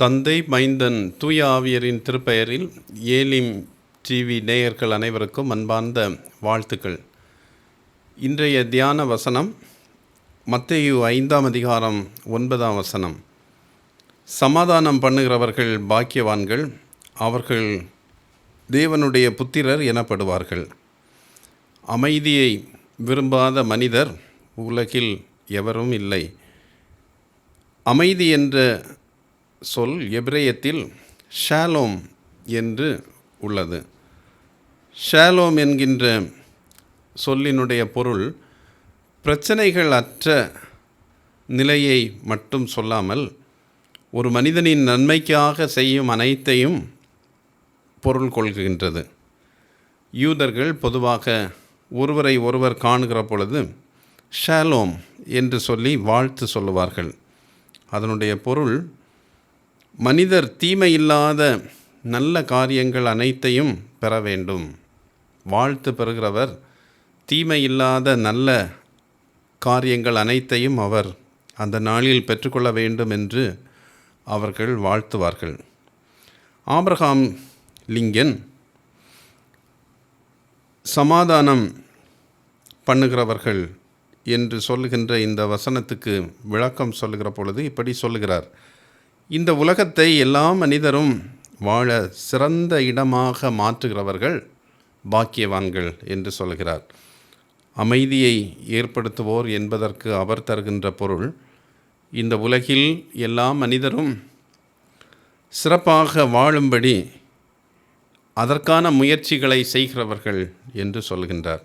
தந்தை மைந்தன் தூய ஆவியரின் திருப்பெயரில் ஏலிம் டிவி நேயர்கள் அனைவருக்கும் அன்பார்ந்த வாழ்த்துக்கள். இன்றைய தியான வசனம் மத்தையு ஐந்தாம் அதிகாரம் ஒன்பதாம் வசனம். சமாதானம் பண்ணுகிறவர்கள் பாக்கியவான்கள் அவர்கள் தேவனுடைய புத்திரர் எனப்படுவார்கள். அமைதியை விரும்பாத மனிதர் உலகில் எவரும் இல்லை. அமைதி என்ற சொல் எபிரேயத்தில் ஷாலோம் என்று உள்ளது. ஷாலோம் என்கின்ற சொல்லினுடைய பொருள் பிரச்சனைகள் அற்ற நிலையை மட்டும் சொல்லாமல் ஒரு மனிதனின் நன்மைக்காக செய்யும் அனைத்தையும் பொருள் கொள்கின்றது. யூதர்கள் பொதுவாக ஒருவரை ஒருவர் காணுகிற பொழுது ஷாலோம் என்று சொல்லி வாழ்த்து சொல்லுவார்கள். அதனுடைய பொருள் மனிதர் தீமை இல்லாத நல்ல காரியங்கள் அனைத்தையும் பெற வேண்டும். வாழ்த்து பெறுகிறவர் தீமை இல்லாத நல்ல காரியங்கள் அனைத்தையும் அவர் அந்த நாளில் பெற்றுக்கொள்ள வேண்டும் என்று அவர்கள் வாழ்த்துவார்கள். ஆபிரகாம் லிங்கன் சமாதானம் பண்ணுகிறவர்கள் என்று சொல்லுகின்ற இந்த வசனத்துக்கு விளக்கம் சொல்லுகிற பொழுது இப்படி சொல்லுகிறார். இந்த உலகத்தை எல்லா மனிதரும் வாழ சிறந்த இடமாக மாற்றுகிறவர்கள் பாக்கியவான்கள் என்று சொல்கிறார். அமைதியை ஏற்படுத்துவோர் என்பதற்கு அவர் தருகின்ற பொருள் இந்த உலகில் எல்லா மனிதரும் சிறப்பாக வாழும்படி அதற்கான முயற்சிகளை செய்கிறவர்கள் என்று சொல்கின்றார்.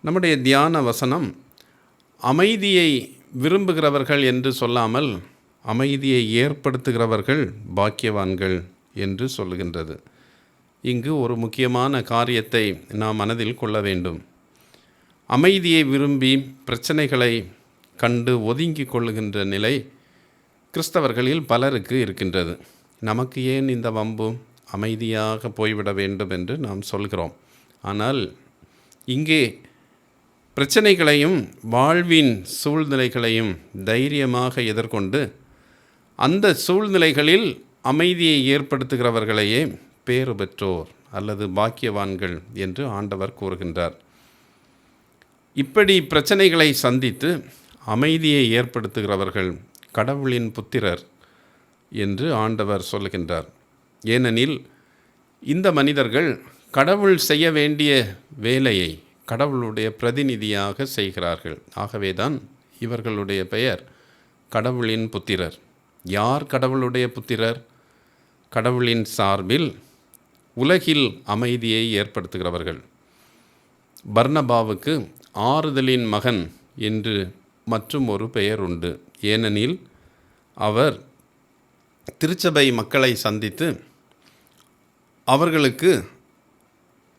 நம்முடைய தியான வசனம் அமைதியை விரும்புகிறவர்கள் என்று சொல்லாமல் அமைதியை ஏற்படுத்துகிறவர்கள் பாக்கியவான்கள் என்று சொல்லுகின்றது. இங்கு ஒரு முக்கியமான காரியத்தை நாம் மனதில் கொள்ள வேண்டும். அமைதியை விரும்பி பிரச்சனைகளை கண்டு ஒதுங்கி கொள்ளுகின்ற நிலை கிறிஸ்தவர்களில் பலருக்கு இருக்கின்றது. நமக்கு ஏன் இந்த வம்பு அமைதியாக போய்விட வேண்டும் என்று நாம் சொல்கிறோம். ஆனால் இங்கே பிரச்சனைகளையும் வாழ்வின் சூழ்நிலைகளையும் தைரியமாக எதிர்கொண்டு அந்த சூழ்நிலைகளில் அமைதியை ஏற்படுத்துகிறவர்களையே பேறு பெற்றோர் அல்லது பாக்கியவான்கள் என்று ஆண்டவர் கூறுகின்றார். இப்படி பிரச்சனைகளை சந்தித்து அமைதியை ஏற்படுத்துகிறவர்கள் கடவுளின் புத்திரர் என்று ஆண்டவர் சொல்லுகின்றார். ஏனெனில் இந்த மனிதர்கள் கடவுள் செய்ய வேண்டிய வேலையை கடவுளுடைய பிரதிநிதியாக செய்கிறார்கள். ஆகவேதான் இவர்களுடைய பெயர் கடவுளின் புத்திரர். யார் கடவுளுடைய புத்திரர்? கடவுளின் சார்பில் உலகில் அமைதியை ஏற்படுத்துகிறவர்கள். பர்ணபாவுக்கு ஆறுதலின் மகன் என்று மற்றும் ஒரு பெயர் உண்டு. ஏனெனில் அவர் திருச்சபை மக்களை சந்தித்து அவர்களுக்கு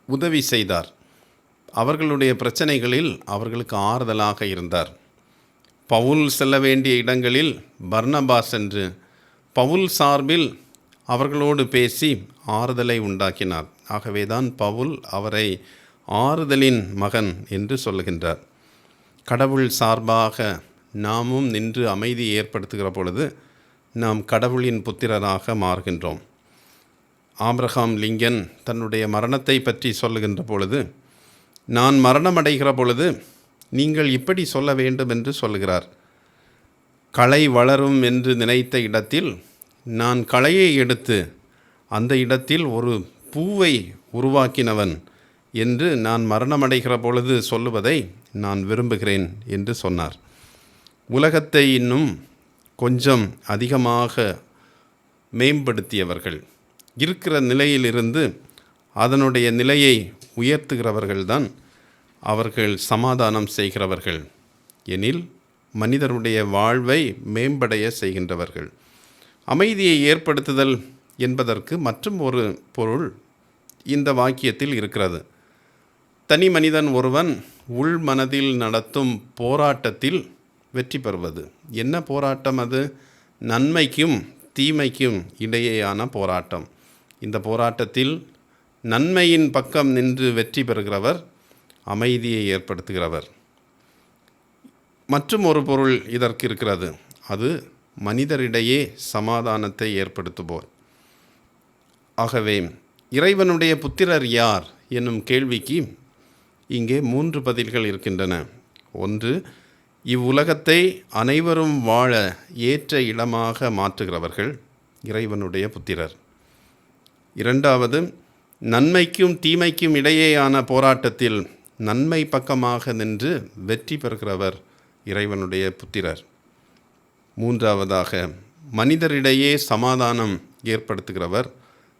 உதவி செய்தார். அவர்களுடைய பிரச்சனைகளில் அவர்களுக்கு ஆறுதலாக இருந்தார். பவுல் செல்ல வேண்டிய இடங்களில் பர்னபாஸ் என்று பவுல் சார்பில் அவர்களோடு பேசி ஆறுதலை உண்டாக்கினார். ஆகவேதான் பவுல் அவரை ஆறுதலின் மகன் என்று சொல்லுகின்றார். கடவுள் சார்பாக நாமும் நின்று அமைதி ஏற்படுத்துகிற பொழுது நாம் கடவுளின் புத்திரராக மாறுகின்றோம். ஆப்ரஹாம் லிங்கன் தன்னுடைய மரணத்தை பற்றி சொல்லுகின்ற பொழுது நான் மரணமடைகிற பொழுது நீங்கள் இப்படி சொல்ல வேண்டும் என்று சொல்லுகிறார். களை வளரும் என்று நினைத்த இடத்தில் நான் களையை எடுத்து அந்த இடத்தில் ஒரு பூவை உருவாக்கினவன் என்று நான் மரணமடைகிற பொழுது சொல்லுவதை நான் விரும்புகிறேன் என்று சொன்னார். உலகத்தை இன்னும் கொஞ்சம் அதிகமாக மேம்படுத்தியவர்கள் இருக்கிற நிலையிலிருந்து அதனுடைய நிலையை உயர்த்துகிறவர்கள்தான் அவர்கள் சமாதானம் செய்கிறவர்கள். எனில் மனிதருடைய வாழ்வை மேம்படைய செய்கின்றவர்கள். அமைதியை ஏற்படுத்துதல் என்பதற்கு மற்றும் ஒரு பொருள் இந்த வாக்கியத்தில் இருக்கிறது. தனி மனிதன் ஒருவன் உள் மனதில் நடத்தும் போராட்டத்தில் வெற்றி பெறுவது. என்ன போராட்டம் அது? நன்மைக்கும் தீமைக்கும் இடையேயான போராட்டம். இந்த போராட்டத்தில் நன்மையின் பக்கம் நின்று வெற்றி பெறுகிறவர் அமைதியை ஏற்படுத்துகிறவர். மற்றும் ஒரு பொருள் இதற்கு இருக்கிறது. அது மனிதரிடையே சமாதானத்தை ஏற்படுத்துவோர் ஆகவே இறைவனுடைய புத்திரர் யார் என்னும் கேள்விக்கு இங்கே மூன்று பதில்கள் இருக்கின்றன. ஒன்று இவ்வுலகத்தை அனைவரும் வாழ ஏற்ற இடமாக மாற்றுகிறவர்கள் இறைவனுடைய புத்திரர். இரண்டாவது நன்மைக்கும் தீமைக்கும் இடையேயான போராட்டத்தில் நன்மை பக்கமாக நின்று வெற்றி பெறுகிறவர் இறைவனுடைய புத்திரர். மூன்றாவதாக மனிதரிடையே சமாதானம் ஏற்படுத்துகிறவர்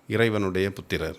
இறைவனுடைய புத்திரர்.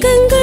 잠깐 그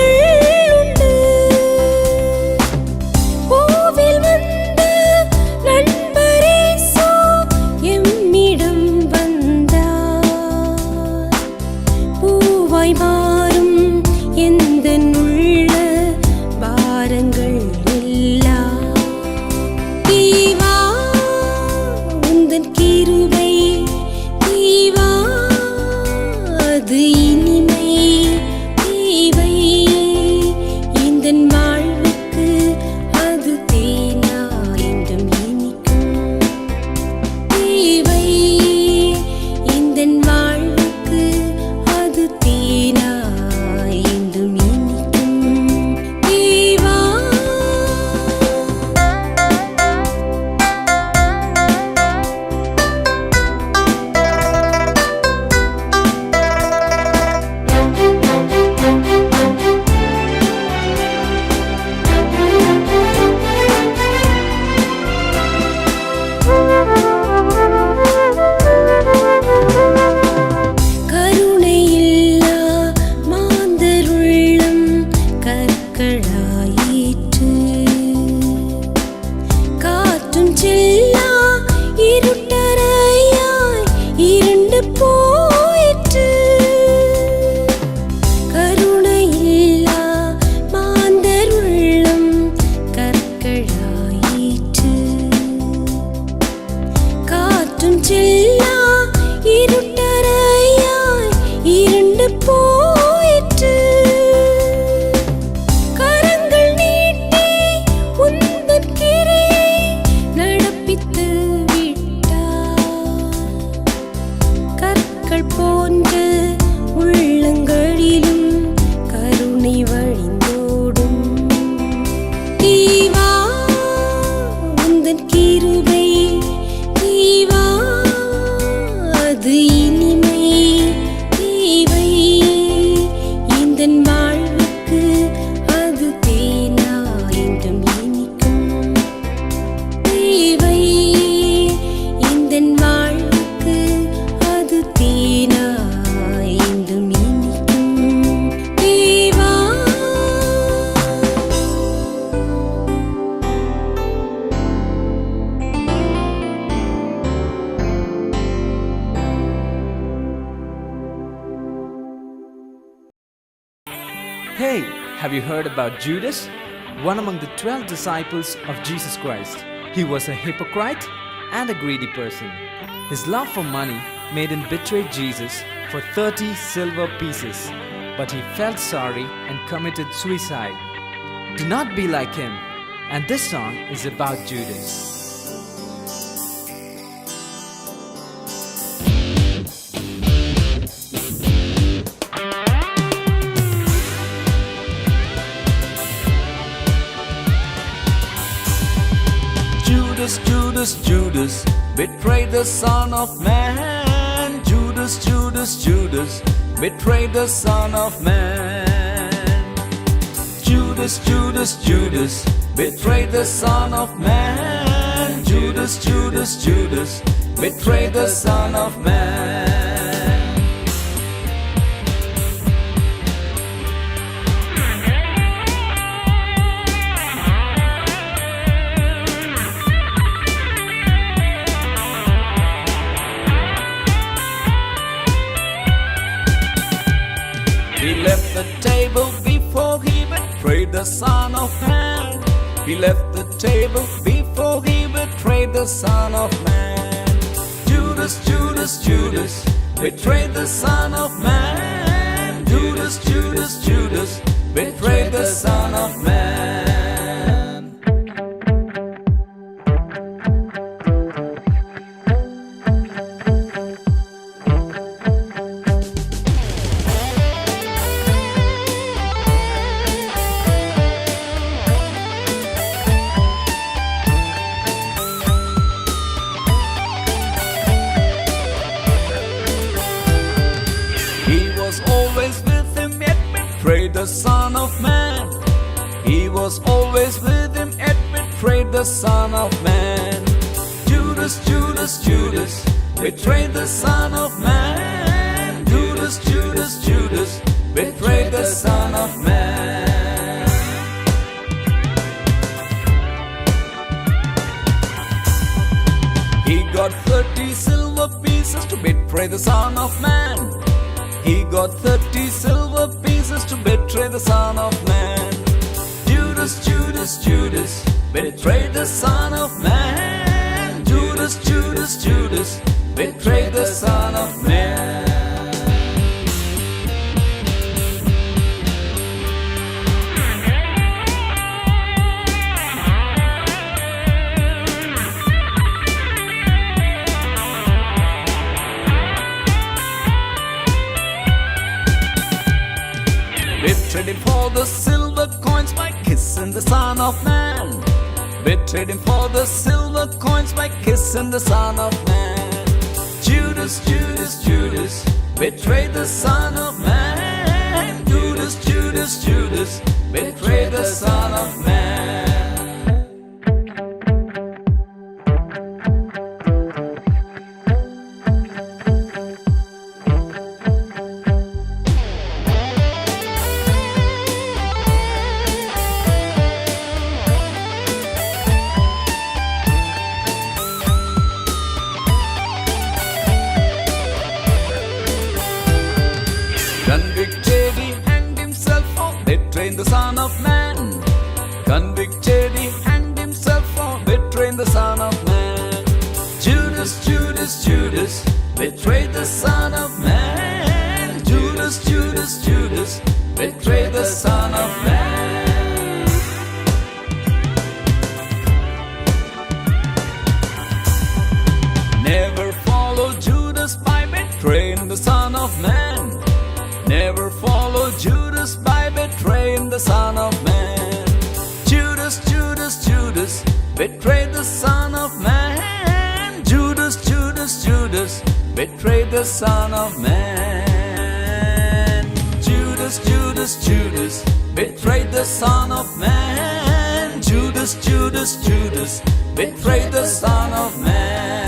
depois. You heard about Judas? One among the 12 disciples of Jesus Christ. He was a hypocrite and a greedy person. His love for money made him betray Jesus for 30 silver pieces, but he felt sorry and committed suicide. Do not be like him. And this song is about Judas. Judas, Judas, betrayed the Son of Man. Judas, Judas, Judas, betrayed the Son of Man. Judas, Judas, Judas, betrayed the Son of Man. Judas, Judas, Judas, betrayed the Son of Man. Betrayed the Son of Man. He left the table before he betrayed the Son of Man. Judas, Judas, Judas, betrayed the Son of Man. Judas, Judas, Judas, Judas, Judas, betrayed the Son of Man. He got 30 silver pieces to betray the Son of Man. He got 30 silver pieces to betray the Son of Man. Judas, Judas, Judas, betrayed the Son of Him for the silver coins by kissing the Son of Man. Betrayed him for the silver coins by kissing the Son of Man. Judas, Judas, Judas, betrayed the Son of Man. Judas, Judas, Judas, betrayed the Son of Man. The Son of Man. Convicted, he hanged himself for betraying the Son of Man. Judas, Judas, Judas, Judas betrayed the Son of betrayed the Son of Man. Judas, Judas, Judas betrayed the Son of Man. Judas, Judas, Judas betrayed the Son of Man. Judas, Judas, Judas betrayed the Son of Man.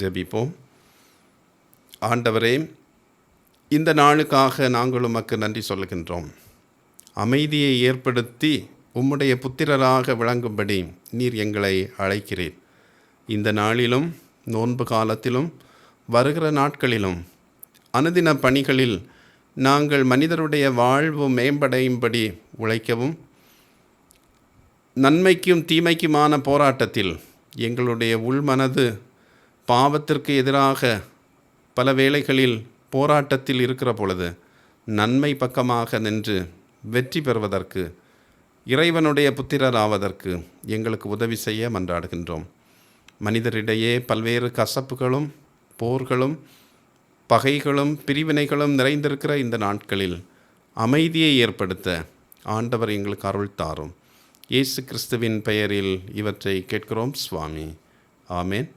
ஜெபிப்போம் ஆண்டவரே இந்த நாளுக்காக நாங்கள் உமக்கு நன்றி சொல்லுகின்றோம். அமைதியை ஏற்படுத்தி உம்முடைய புத்திரராக விளங்கும்படி நீர் எங்களை அழைக்கிறீர். இந்த நாளிலும் நோன்பு காலத்திலும் வருகிற நாட்களிலும் அனுதின பணிகளில் நாங்கள் மனிதருடைய வாழ்வு மேம்படையும்படி உழைக்கவும் நன்மைக்கும் தீமைக்குமான போராட்டத்தில் எங்களுடைய உள்மனது பாவத்திற்கு எதிராக பல வேளைகளில் போராட்டத்தில் இருக்கிற பொழுது நன்மை பக்கமாக நின்று வெற்றி பெறுவதற்கு இறைவனுடைய புத்திரராவதற்கு எங்களுக்கு உதவி செய்ய மன்றாடுகின்றோம். மனிதரிடையே பல்வேறு கசப்புகளும் போர்களும் பகைகளும் பிரிவினைகளும் நிறைந்திருக்கிற இந்த நாட்களில் அமைதியை ஏற்படுத்த ஆண்டவர் எங்களுக்கு அருள் தாரும். இயேசு கிறிஸ்துவின் பெயரில் இவற்றை கேட்கிறோம் சுவாமி. ஆமேன்.